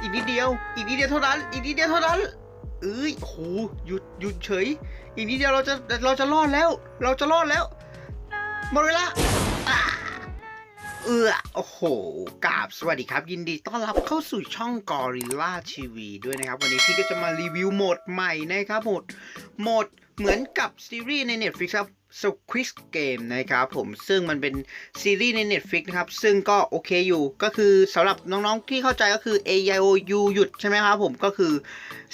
อีกนิดเดียว อีกนิดเดียวเท่านั้น อีกนิดเดียวเท่านั้นเอ้ยโหหยุดหยุดเฉย อีกนิดเดียวเราจะเราจะรอดแล้ว เราจะรอดแล้วหมดเวลาอ่าเออโอ้โหกราบสวัสดีครับ ยินดีต้อนรับเข้าสู่ช่อง Gorilla TV ด้วยนะครับ วันนี้พี่ก็จะมารีวิวโหมดใหม่นะครับโหมดโหมดเหมือนกับซีรีส์ใน Netflix ครับ Squid Game นะครับผมซึ่งมันเป็นซีรีส์ใน Netflix นะครับ ซึ่งก็โอเคอยู่ก็คือสำหรับน้องๆที่เข้าใจก็คือ A I O U หยุดใช่ไหมครับผมก็คือ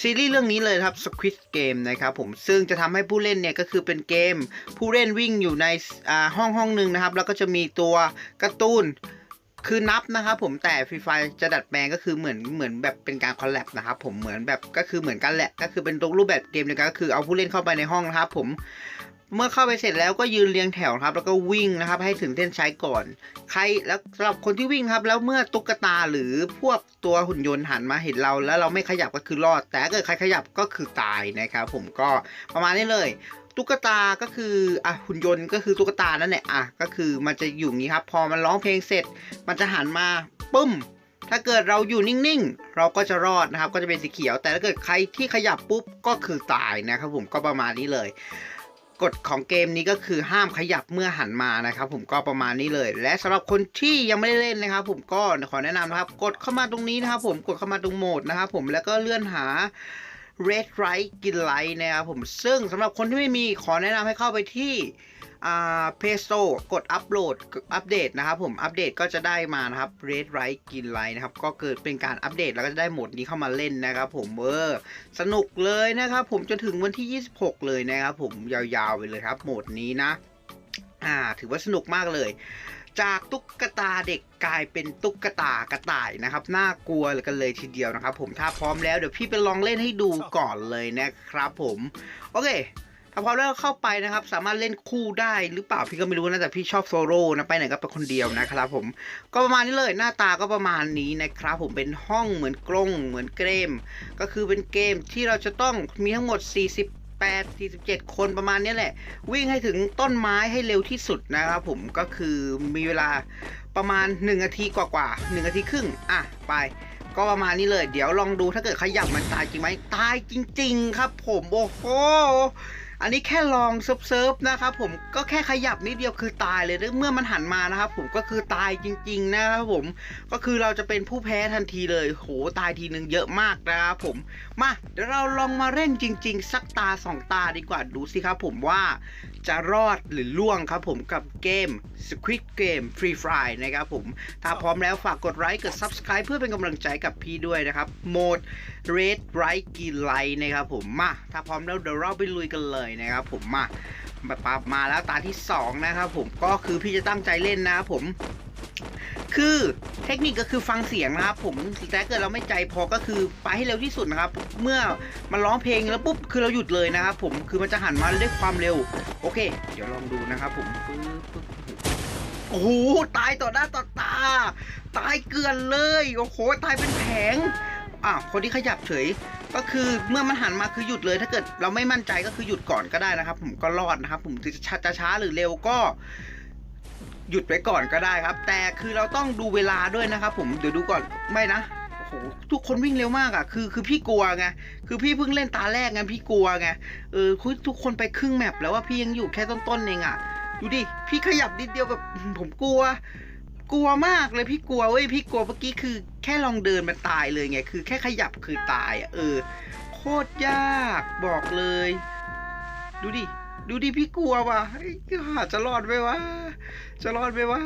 ซีรีส์เรื่องนี้เลยครับ Squid Game นะครับผมซึ่งจะทำให้ผู้เล่นเนี่ยก็คือเป็นเกม ผู้เล่นวิ่งอยู่ในห้องห้องหนึ่งนะครับ แล้วก็จะมีตัวการ์ตูนคือนับนะครับผมแต่ฟรีไฟจะดัดแปลงก็คือเหมือนเหมือนแบบเป็นการคอลแลบนะครับผมเหมือนแบบก็คือเหมือนกันแหละ ก็คือเป็นรูปแบบเกมเดียวกันก็คือเอาผู้เล่นเข้าไปในห้องนะครับผม เมื่อเข้าไปเสร็จแล้วก็ยืนเรียงแถวครับ แล้วก็วิ่งนะครับ ให้ถึงเส้นชัยก่อน ใครแล้วสำหรับคนที่วิ่งครับ แล้วเมื่อตุ๊กตาหรือพวกตัวหุ่นยนต์หันมาเห็นเรา แล้วเราไม่ขยับก็คือรอด แต่เกิดใครขยับก็คือตายนะครับ ผมก็ประมาณนี้เลยตุ๊กตาก็คืออะหุ่นยนต์ก็คือตุ๊กตานั่นแหละอะก็คือมันจะอยู่งนี้ครับ พอมันร้องเพลงเสร็จ มันจะหันมาปึ้ม ถ้าเกิดเราอยู่นิ่งๆ เราก็จะรอดนะครับ ก็จะเป็นสีเขียว แต่ถ้าเกิดใครที่ขยับปุ๊บก็คือตายนะครับผมก็ประมาณนี้เลย กฎของเกมนี้ก็คือห้ามขยับเมื่อหันมานะครับผมก็ประมาณนี้เลย และสำหรับคนที่ยังไม่ได้เล่นนะครับ ผมก็ขอแนะนำนะครับ กดเข้ามาตรงนี้นะครับ ผมกดเข้ามาตรงโหมดนะครับผมแล้วก็เลื่อนหา Red Right กินไลท์นะครับผมซึ่งสำหรับคนที่ไม่มีขอแนะนำให้เข้าไปที่ อ่า Play Store กดอัปโหลดอัปเดตนะครับผมอัปเดตก็จะได้มานะครับ Red Right กินไลท์นะครับก็เกิดเป็นการอัปเดตแล้วก็จะได้โหมดนี้เข้ามาเล่นนะครับผมเออสนุกเลยนะครับผมจนถึงวันที่ 26 เลยนะครับผมยาวๆไปเลยครับโหมดนี้นะอ่าถือว่าสนุกมากเลย จากตุ๊กตาเด็กกลายเป็นตุ๊กตากระต่ายนะครับน่ากลัวเลยกันเลยทีเดียวนะครับ ผมถ้าพร้อมแล้วเดี๋ยวพี่ไปลองเล่นให้ดูก่อนเลยนะครับผมโอเค ถ้าพร้อมแล้วเข้าไปนะครับ สามารถเล่นคู่ได้หรือเปล่าพี่ก็ไม่รู้นะแต่พี่ชอบโซโล่นะไปไหนก็ไปคนเดียวนะครับผมก็ประมาณนี้เลยหน้าตาก็ประมาณนี้นะครับผมเป็นห้องเหมือนกรงเหมือนเกม ก็คือเป็นเกมที่เราจะต้องมีทั้งหมด48 47 คนประมาณนี้แหละ วิ่งให้ถึงต้นไม้ให้เร็วที่สุดนะครับผมก็คือมีเวลาประมาณ 1 นาทีกว่าๆ1นาทีครึ่ง อะ ไป ก็ประมาณนี้เลย เดี๋ยวลองดูถ้าเกิดขยับมันตายจริงไหมตายจริง ๆ ครับผม โอ้โห อันนี้แค่ลองเซิร์ฟนะครับผมก็แค่ขยับนิดเดียวคือตายเลยเมื่อมันหันมานะครับผมก็คือตายจริง ๆ นะครับผมก็คือเราจะเป็นผู้แพ้ทันทีเลยโหตายทีหนึ่งเยอะมากนะครับผมมาเดี๋ยวเราลองมาเล่นจริง ๆ สักตาสองตาดีกว่าดูสิครับผมว่าจะรอดหรือล่วงครับผมกับเกม Squid Game Free Fire นะครับผมถ้าพร้อมแล้วฝากกดไลค์กด Subscribe เพื่อเป็นกำลังใจกับพี่ด้วยนะครับโหมด Red Right Green Light นะครับผมมาถ้าพร้อมแล้วเดี๋ยวเราไปลุยกันเลยนะครับผมมาปรับมาแล้วตาที่ 2 นะครับผมก็คือพี่จะตั้งใจเล่นนะครับผมคือเทคนิคก็คือฟังเสียงนะครับผมแต่เกิดเราไม่ใจพอก็คือไปให้เร็วที่สุดนะครับ เมื่อมันร้องเพลงแล้วปุ๊บคือเราหยุดเลยนะครับผมคือมันจะหันมาด้วยความเร็ว โอเค เดี๋ยวลองดูนะครับผมปึ๊บโอ้โหตายต่อหน้าต่อตา ตายเกลือนเลยโอ้โหตายเป็นแผงอะคนที่ขยับเฉย ก็คือเมื่อมันหันมาคือหยุดเลย ถ้าเกิดเราไม่มั่นใจก็คือหยุดก่อนก็ได้นะครับ ผมก็รอดนะครับ ผมจะช้าจะช้าหรือเร็วก็หยุดไว้ก่อนก็ได้ครับ แต่คือเราต้องดูเวลาด้วยนะครับ ผมเดี๋ยวดูก่อนไม่นะโอ้โหทุกคนวิ่งเร็วมากอะ่ะ คือคือพี่กลัวไงคือพี่เพิ่งเล่นตาแรกไงพี่กลัวไงเออคือทุกคนไปครึ่งแมปแล้วว่าพี่ยังอยู่แค่ต้นๆเองอะ่ะดูดิพี่ขยับนิดเดียวแบบผมกลัว กลัวมากเลยพี่กลัวเว้ยพี่กลัวเมื่อกี้คือ แค่ลองเดินมันตายเลยไงคือ แค่ขยับคือตายอะ่ะเออ โคตรยากบอกเลย ดูดิดูดิพี่กลัวว่ะจะรอดไหมวะจะรอดไหมวะ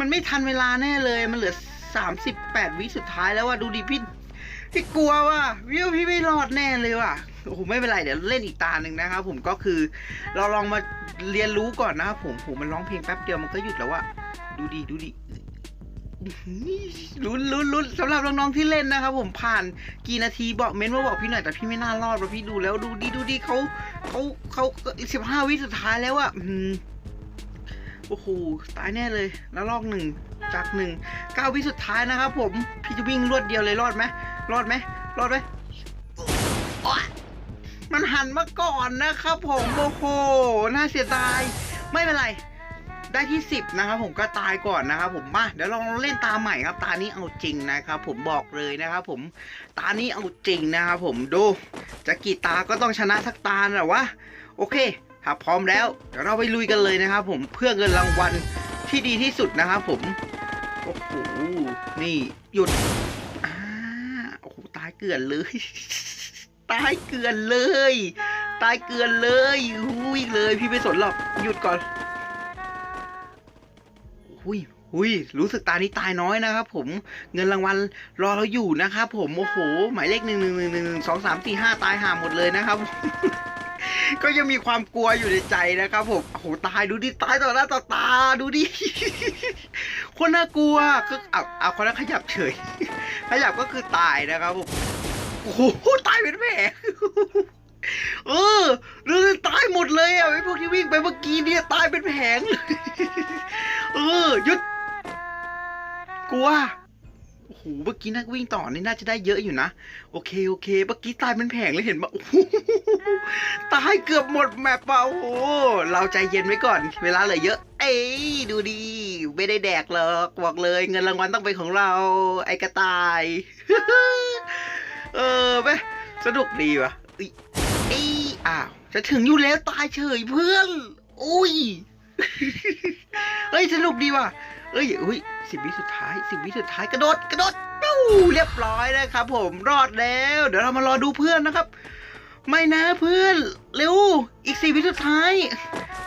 มันไม่ทันเวลาแน่เลยมันเหลือสามสิบแปดวิสุดท้ายแล้วว่ะดูดิพี่พี่กลัวว่ะวิวพี่ไม่รอดแน่เลยว่ะโอ้โหไม่เป็นไรเดี๋ยวเล่นอีกตาหนึ่งนะครับผมก็คือ เราลองมาเรียนรู้ก่อนนะครับผมผมมันร้องเพลงแป๊บเดียวมันก็หยุดแล้วว่ะ ดูดิดูดิลุ้นลุ้นลุ้นสำหรับน้องๆที่เล่นนะครับผมผ่านกี่นาทีบอกเม้นว่าบอกพี่หน่อยแต่พี่ไม่น่ารอดเพราะพี่ดูแล้วดูดิดูดิเขาเขาเขาสิบห้าวิสุดท้ายแล้วอะอืมโอ้โหตายแน่เลยแล้วลอกหนึ่งจากหนึ่งเก้าวิสุดท้ายนะครับผมพี่จะวิ่งรวดเดียวเลยรอดไหมรอดไหมรอดไหมโอ๊ยมันหันมาก่อนนะครับผมโอ้โหน่าเสียดายไม่เป็นไร ได้ที่ 10 นะครับผมก็ตายก่อนนะครับผมมาเดี๋ยวลองเล่นตาใหม่ครับ ตานี้เอาจริงนะครับผมบอกเลยนะครับผมตานี้เอาจริงนะครับผมดูจะกี่ตาก็ต้องชนะสักตาหละวะโอเคถ้าพร้อมแล้วเดี๋ยวเราไปลุยกันเลยนะครับผมเพื่อเงินรางวัลที่ดีที่สุดนะครับผมโอ้โหนี่หยุดอ่าโอ้โหตายเกลื่อนเลยตายเกลื่อนเลย ตายเกลือนเลยหุยเลย พี่ไม่สนหรอกหยุดก่อน หุยหุยรู้สึกตานี้ตายน้อยนะครับผมเงินรางวัลรอเราอยู่นะครับผมโอ้โหหมายเลขหนึ่งหนึ่งหนึ่งหนึ่งสองสามสี่ห้าตายห่าหมดเลยนะครับ ก็ยังมีความกลัวอยู่ในใจนะครับผมโอ้โหตายดูดิตายต่อหน้าต่อตาดูดิคนน่ากลัวก็เอาเอาคนนั้นขยับเฉย ขยับก็คือตายนะครับผมโอ้โหตายเป็นแผลเออเรื่องตายหมดเลยอะไอ้พวกที่วิ่งไปเมื่อกี้เนี่ยตายเป็นแผงเลย เออหยุดกลัวโอ้โหเมื่อกี้นักวิ่งต่อนี่น่าจะได้เยอะอยู่นะ โอเคโอเคเมื่อกี้ตายเป็นแผงเลยเห็นปะโอ้โหตายเกือบหมดแมปเปล่าโอ้โหเราใจเย็นไว้ก่อน เวลาเหลือเยอะ เอ้ยดูดี ไม่ได้แดกหรอกบอกเลย เงินรางวัลต้องเป็นของเรา ไอ้กระต่าย เออไปสนุกดีวะอ้ยเอ้ยอ้าวจะถึงอยู่แล้วตายเฉยเพื่อน อุ้ย เฮ้ยสนุกดีว่ะ เอ้ยอุ้ยสิบวิสุดท้ายสิบวิสุดท้ายกระโดดกระโดดปู้เรียบร้อยนะครับ ผมรอดแล้ว เดี๋ยวเรามารอดูเพื่อนนะครับ ไม่นะเพื่อนเร็วอีกสี่วิสุดท้าย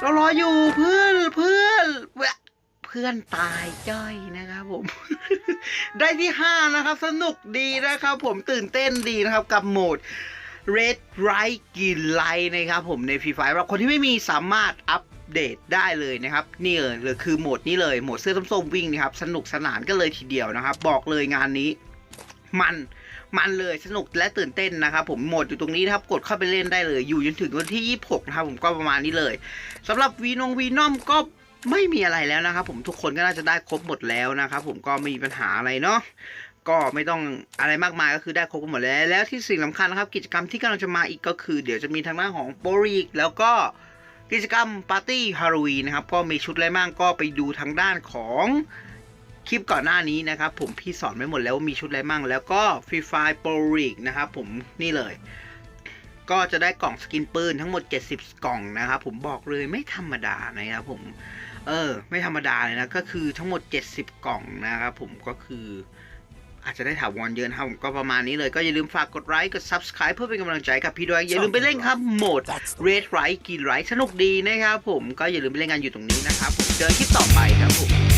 เรารออยู่เพื่อนเพื่อนเพื่อนตายจ้อยนะครับผม ได้ที่ห้านะครับ สนุกดีนะครับ ผมตื่นเต้นดีนะครับกับโหมด Red Right Green Light นะครับผมใน Free Fire เราคนที่ไม่มีสามารถอัป เดตได้เลยนะครับนี่เลยหรือคือโหมดนี้เลยโหมดเสื้อส้มๆวิ่งนะครับสนุกสนานกันเลยทีเดียวนะครับ บอกเลยงานนี้ มันมันเลยสนุกและตื่นเต้นนะครับผมโหมดอยู่ตรงนี้นะครับกดเข้าไปเล่นได้เลย อยู่จนถึงวันที่ 26 นะครับผมก็ประมาณนี้เลยสำหรับวีนงวีนอมก็ไม่มีอะไรแล้วนะครับผมทุกคนก็น่าจะได้ครบหมดแล้วนะครับผมก็ไม่มีปัญหาอะไรเนาะก็ไม่ต้องอะไรมากมายก็คือได้ครบหมดแล้ว แล้วที่สิ่งสำคัญนะครับ กิจกรรมที่กำลังจะมาอีกก็คือ เดี๋ยวจะมีทางด้านของโปริกแล้วก็ กิจกรรมปาร์ตี้ฮาโลวีนนะครับก็มีชุดอะไรบ้างก็ไปดูทางด้านของคลิปก่อนหน้านี้นะครับ ผมพี่สอนไว้หมดแล้วว่ามีชุดอะไรบ้างแล้วก็ฟรีไฟโปริกนะครับผมนี่เลย ก็จะได้กล่องสกินปืนทั้งหมด 70 กล่องนะครับผมบอกเลยไม่ธรรมดานะครับผมเออ ไม่ธรรมดาเลยนะ ก็คือทั้งหมด 70 กล่องนะครับผมก็คือ อาจจะได้ถาวรเยอะนะครับผมก็ประมาณนี้เลยก็อย่าลืมฝากกดไลค์กด subscribe เพื่อเป็นกำลังใจกับพี่ด้วย อย่าลืมไปเล่นครับโหมด Red Right กินไรสนุกดีนะครับผมก็อย่าลืมไปเล่นกันอยู่ตรงนี้นะครับผมเจอคลิปต่อไปครับผม